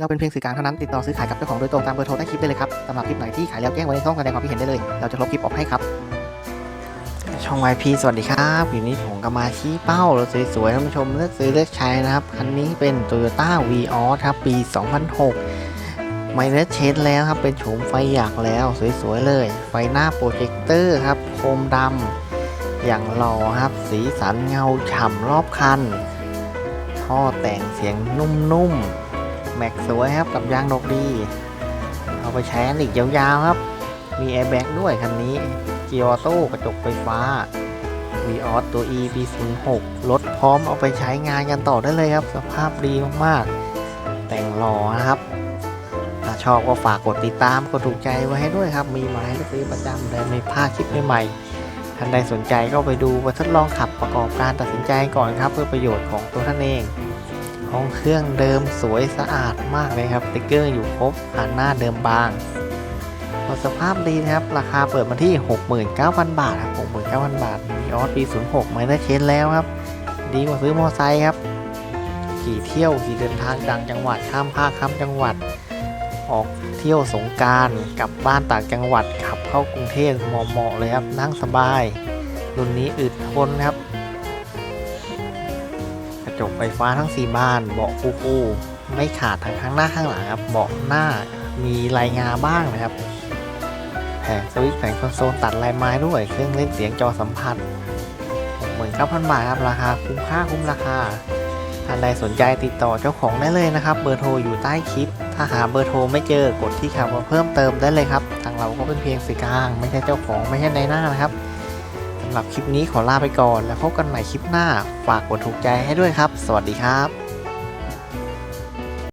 เราเป็นเพียงสื่อกลางเท่านั้นติดต่อซื้อขายกับเจ้าของโดยตรงตามเบอร์โทรใต้คลิปได้เลยครับสำหรับคลิปไหนที่ขายแล้วแจ้งไว้ในช่องแสดงความคิดเห็นได้เลย เราจะลบคลิปออกให้ครับ ช่อง YP สวัสดีครับอยู่นี้ผมก็มาชี้เป้ารถสวยๆท่านผู้ชมเลือกซื้อเลือกใช้นะครับ คันนี้เป็น Toyota v ีออครับปี 2006 ไม่เลืเชดแล้วครับ เป็นโฉมไฟหยักแล้วสวยๆเลย ไฟหน้าโปรเจคเตอร์ครับโคมดำอย่างหล่อครับ สีสันเงาฉ่ำรอบคันท่อแต่งเสียงนุ่มๆ แม็กสวยครับกับยางดกดี เอาไปใช้กันอีกยาวๆครับ มีแอร์แบ็กด้วยคันนี้เกียร์ออโต้กระจกไฟฟ้า v ีออสตัว e p 0 6รถพร้อมเอาไปใช้งานกันต่อได้เลยครับ สภาพดีมากๆ แต่งหล่อนะครับ ถ้าชอบก็ฝากกดติดตามกดถูกใจไว้ให้ด้วยครับ มีมาให้ซื้อประจำเลยไม่พลาดคลิปใหม่ๆท่านใดสนใจก็ไปดูไปทดลองขับประกอบการตัดสินใจก่อนครับ เพื่อประโยชน์ของตัวท่านเอง ห้องเครื่องเดิมสวยสะอาดมากเลยครับสติ๊กเกอร์อยู่ครบผ่านหน้าเดิมบางสภาพดีนะครับ ราคาเปิดมาที่ 69,000 บาทครับ69,000 บาท มีออสปี 06 ไม่ได้เชนแล้วครับ ดีกว่าซื้อมอไซค์ครับ ขี่เที่ยวขี่เดินทางต่างจังหวัดข้ามภาคข้ามจังหวัด ออกเที่ยวสงการกลับบ้านต่างจังหวัดขับเข้ากรุงเทพเหมาะๆเลยครับ นั่งสบาย รุ่นนี้อึดทนครับ จกไฟฟ้าทั้ง 4 บ้าน เบาะฟูๆไม่ขาดทั้งข้างหน้าข้างหลังครับเบาะหน้ามีลายงาบ้างนะครับ แผงสวิตช์แผงคอนโซลตัดลายไม้ด้วย เครื่องเล่นเสียงจอสัมผัส69,000 บาทครับ ราคาคุ้มค่าคุ้มราคาท่านใดสนใจติดต่อเจ้าของได้เลยนะครับ เบอร์โทรอยู่ใต้คลิป ถ้าหาเบอร์โทรไม่เจอกดที่คำว่าเพิ่มเติมได้เลยครับ ทางเราก็เป็นเพียงสื่อกลาง ไม่ใช่เจ้าของไม่ใช่ในหน้านะครับำหรับคลิปนี้ขอลาไปก่อน แล้วพบกันใหม่คลิปหน้า ฝากกดถูกใจให้ด้วยครับ สวัสดีครับ